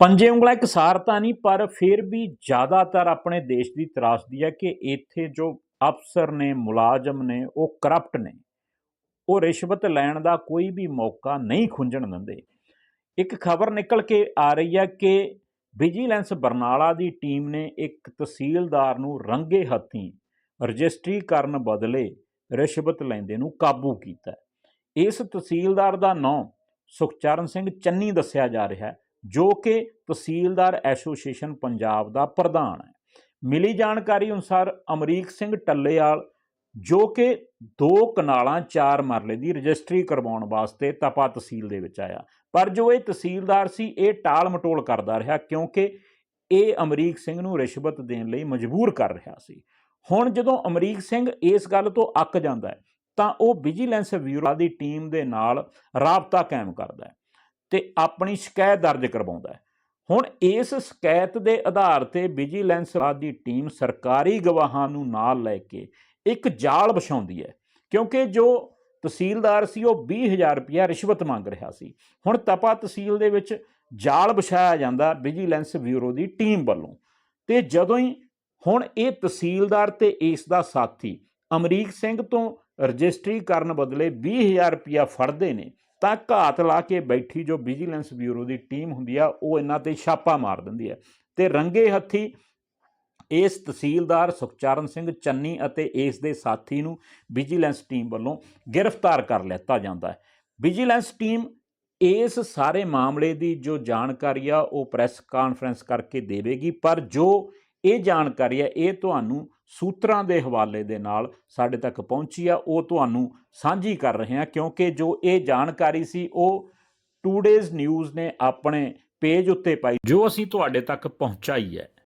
ਪੰਜੇ ਉਂਗਲਾਂ ਇੱਕ ਸਾਰਤਾ ਨਹੀਂ, ਪਰ ਫਿਰ ਵੀ ਜ਼ਿਆਦਾਤਰ ਆਪਣੇ ਦੇਸ਼ ਦੀ ਤਰਾਸਦੀ ਹੈ ਕਿ ਇੱਥੇ ਜੋ ਅਫਸਰ ਨੇ, ਮੁਲਾਜ਼ਮ ਨੇ, ਉਹ ਕਰਪਟ ਨੇ, ਉਹ ਰਿਸ਼ਵਤ ਲੈਣ ਦਾ ਕੋਈ ਵੀ ਮੌਕਾ ਨਹੀਂ ਖੁੰਝਣ ਦਿੰਦੇ। ਇੱਕ ਖਬਰ ਨਿਕਲ ਕੇ ਆ ਰਹੀ ਹੈ ਕਿ ਵਿਜੀਲੈਂਸ ਬਰਨਾਲਾ ਦੀ ਟੀਮ ਨੇ ਇੱਕ ਤਹਿਸੀਲਦਾਰ ਨੂੰ ਰੰਗੇ ਹੱਥੀਂ ਰਜਿਸਟਰੀ ਕਰਨ ਬਦਲੇ ਰਿਸ਼ਵਤ ਲੈਂਦੇ ਨੂੰ ਕਾਬੂ ਕੀਤਾ। ਇਸ ਤਹਿਸੀਲਦਾਰ ਦਾ ਨਾਂ ਸੁਖਚਰਨ ਸਿੰਘ ਚੰਨੀ ਦੱਸਿਆ ਜਾ ਰਿਹਾ ਹੈ। ਜੋ ਕਿ ਤਹਿਸੀਲਦਾਰ ਐਸੋਸੀਏਸ਼ਨ ਪੰਜਾਬ ਦਾ ਪ੍ਰਧਾਨ ਹੈ। ਮਿਲੀ ਜਾਣਕਾਰੀ ਅਨੁਸਾਰ ਅਮਰੀਕ ਸਿੰਘ ਟੱਲੇਵਾਲ, ਜੋ ਕਿ ਦੋ ਕਨਾਲਾਂ ਚਾਰ ਮਰਲੇ ਦੀ ਰਜਿਸਟਰੀ ਕਰਵਾਉਣ ਵਾਸਤੇ ਤਪਾ ਤਹਿਸੀਲ ਦੇ ਵਿੱਚ ਆਇਆ। ਪਰ ਜੋ ਇਹ ਤਹਿਸੀਲਦਾਰ ਸੀ, ਇਹ ਟਾਲ ਮਟੋਲ ਕਰਦਾ ਰਿਹਾ ਕਿਉਂਕਿ ਇਹ ਅਮਰੀਕ ਸਿੰਘ ਨੂੰ ਰਿਸ਼ਵਤ ਦੇਣ ਲਈ ਮਜਬੂਰ ਕਰ ਰਿਹਾ ਸੀ। ਹੁਣ ਜਦੋਂ ਅਮਰੀਕ ਸਿੰਘ ਇਸ ਗੱਲ ਤੋਂ ਅੱਕ ਜਾਂਦਾ ਹੈ, ਤਾਂ ਉਹ ਵਿਜੀਲੈਂਸ ਬਿਊਰੋ ਦੀ ਟੀਮ ਦੇ ਨਾਲ ਰਾਬਤਾ ਕਾਇਮ ਕਰਦਾ ਹੈ। ਤੇ ਆਪਣੀ ਸ਼ਿਕਾਇਤ ਦਰਜ ਕਰਵਾਉਂਦਾ ਹੈ। ਹੁਣ ਇਸ ਸ਼ਿਕਾਇਤ ਦੇ ਆਧਾਰ ਤੇ ਵਿਜੀਲੈਂਸ ਦੀ ਟੀਮ ਸਰਕਾਰੀ ਗਵਾਹਾਂ ਨੂੰ ਨਾਲ ਲੈ ਕੇ ਇੱਕ ਜਾਲ ਵਿਛਾਉਂਦੀ ਹੈ, ਕਿਉਂਕਿ ਜੋ ਤਹਿਸੀਲਦਾਰ ਸੀ ਉਹ 20000 ਰੁਪਇਆ ਰਿਸ਼ਵਤ ਮੰਗ ਰਿਹਾ ਸੀ। ਹੁਣ ਤਪਾ ਤਹਿਸੀਲ ਦੇ ਵਿੱਚ ਜਾਲ ਵਿਛਾਇਆ ਜਾਂਦਾ ਵਿਜੀਲੈਂਸ ਬਿਊਰੋ ਦੀ ਟੀਮ ਵੱਲੋਂ। ਤੇ ਜਦੋਂ ਹੀ ਹੁਣ ਇਹ ਤਹਿਸੀਲਦਾਰ ਤੇ ਇਸ ਦਾ ਸਾਥੀ ਅਮਰੀਕ ਸਿੰਘ ਤੋਂ ਰਜਿਸਟਰੀ ਕਰਨ ਬਦਲੇ 20000 ਰੁਪਇਆ ਫੜਦੇ ਨੇ, ਤਾਂ ਘਾਤ ਲਾ ਕੇ ਬੈਠੀ ਜੋ ਵਿਜੀਲੈਂਸ ਬਿਊਰੋ ਦੀ ਟੀਮ ਹੁੰਦੀ ਆ, ਉਹ ਇਹਨਾਂ ਤੇ ਛਾਪਾ ਮਾਰ ਦਿੰਦੀ ਹੈ ਤੇ ਰੰਗੇ ਹੱਥੀ ਇਸ ਤਹਿਸੀਲਦਾਰ ਸੁਖਚਰਨ ਸਿੰਘ ਚੰਨੀ ਅਤੇ ਇਸ ਦੇ ਸਾਥੀ ਨੂੰ ਵਿਜੀਲੈਂਸ ਟੀਮ ਵੱਲੋਂ ਗ੍ਰਿਫਤਾਰ ਕਰ ਲਿੱਤਾ ਜਾਂਦਾ ਹੈ। ਵਿਜੀਲੈਂਸ ਟੀਮ ਇਸ ਸਾਰੇ ਮਾਮਲੇ ਦੀ ਜੋ ਜਾਣਕਾਰੀ ਆ, ਉਹ ਪ੍ਰੈਸ ਕਾਨਫਰੰਸ ਕਰਕੇ ਦੇਵੇਗੀ, ਪਰ ਜੋ ਇਹ ਜਾਣਕਾਰੀ ਹੈ, ਇਹ ਤੁਹਾਨੂੰ ਸੂਤਰਾਂ ਦੇ ਹਵਾਲੇ ਦੇ ਨਾਲ ਸਾਡੇ ਤੱਕ ਪਹੁੰਚੀ ਆ, ਉਹ ਤੁਹਾਨੂੰ ਸਾਂਝੀ ਕਰ ਰਹੇ ਹਾਂ, ਕਿਉਂਕਿ ਜੋ ਇਹ ਜਾਣਕਾਰੀ ਸੀ, ਉਹ ਟੂ ਡੇਜ਼ ਨਿਊਜ਼ ਨੇ ਆਪਣੇ ਪੇਜ ਉੱਤੇ ਪਾਈ, ਜੋ ਅਸੀਂ ਤੁਹਾਡੇ ਤੱਕ ਪਹੁੰਚਾਈ ਹੈ।